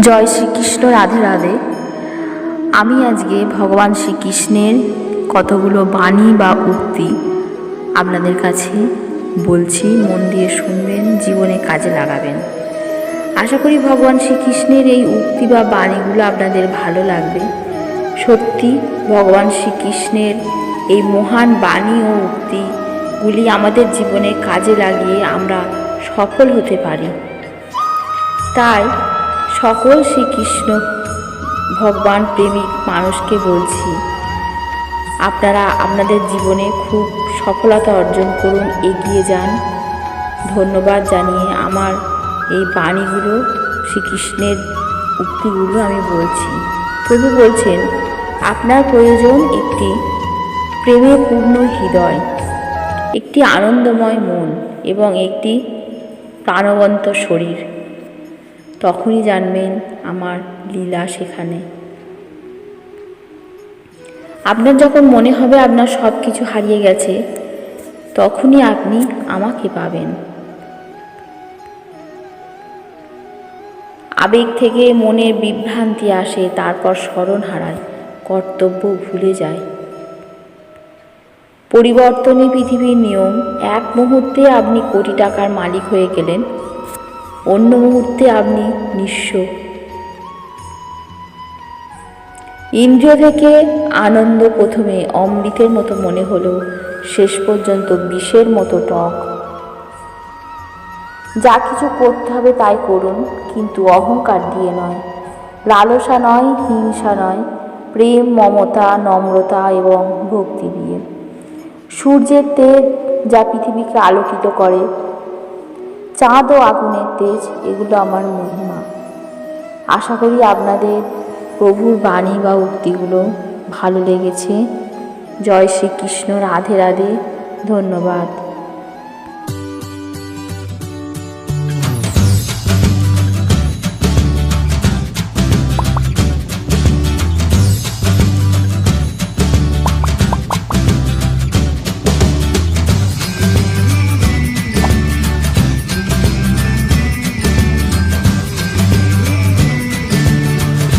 জয় শ্রীকৃষ্ণ, রাধে রাধে। আমি আজকে ভগবান শ্রীকৃষ্ণের কতগুলো বাণী বা উক্তি আপনাদের কাছে বলছি, মন দিয়ে শুনবেন, জীবনে কাজে লাগাবেন। আশা করি ভগবান শ্রীকৃষ্ণের এই উক্তি বা বাণীগুলো আপনাদের ভালো লাগবে। সত্যি, ভগবান শ্রীকৃষ্ণের এই মহান বাণী ও উক্তিগুলি আমাদের জীবনে কাজে লাগিয়ে আমরা সফল হতে পারি। তাই সকল শ্রীকৃষ্ণ, ভগবান প্রেমিক মানুষকে বলছি, আপনারা আপনাদের জীবনে খুব সফলতা অর্জন করুন, এগিয়ে যান। ধন্যবাদ জানিয়ে আমার এই বাণীগুলো, শ্রীকৃষ্ণের উক্তিগুলো আমি বলছি। প্রভু বলছেন, আপনার প্রয়োজন একটি প্রেমে পূর্ণ হৃদয়, একটি আনন্দময় মন এবং একটি প্রাণবন্ত শরীর। তখনই জানবেন আমার লীলা সেখানে। আপনার যখন মনে হবে আপনার সব কিছু হারিয়ে গেছে, তখনই আপনি আমাকে পাবেন। আবেগ থেকে মনের বিভ্রান্তি আসে, তারপর স্মরণ হারায়, কর্তব্য ভুলে যায়। পরিবর্তনই পৃথিবীর নিয়ম, এক মুহূর্তে আপনি কোটি টাকার মালিক হয়ে গেলেন অন্য মুহূর্তে আপনি নিঃস্ব। ইন্দ্রিয় থেকে আনন্দ প্রথমে অমৃতের মতো মনে হলো, শেষ পর্যন্ত বিষের মতো টক। যা কিছু করতে হবে তাই করুন, কিন্তু অহংকার দিয়ে নয়। লালসা নয়, হিংসা নয়, প্রেম, মমতা, নম্রতা এবং ভক্তি দিয়ে। সূর্যের তেজ যা পৃথিবীকে আলোকিত করে চাঁদ ও আগুনের তেজ, এগুলো আমার মহিমা। আশা করি আপনাদের প্রভুর বাণী বা উক্তিগুলো ভালো লেগেছে। জয় শ্রীকৃষ্ণ, রাধে রাধে, ধন্যবাদ।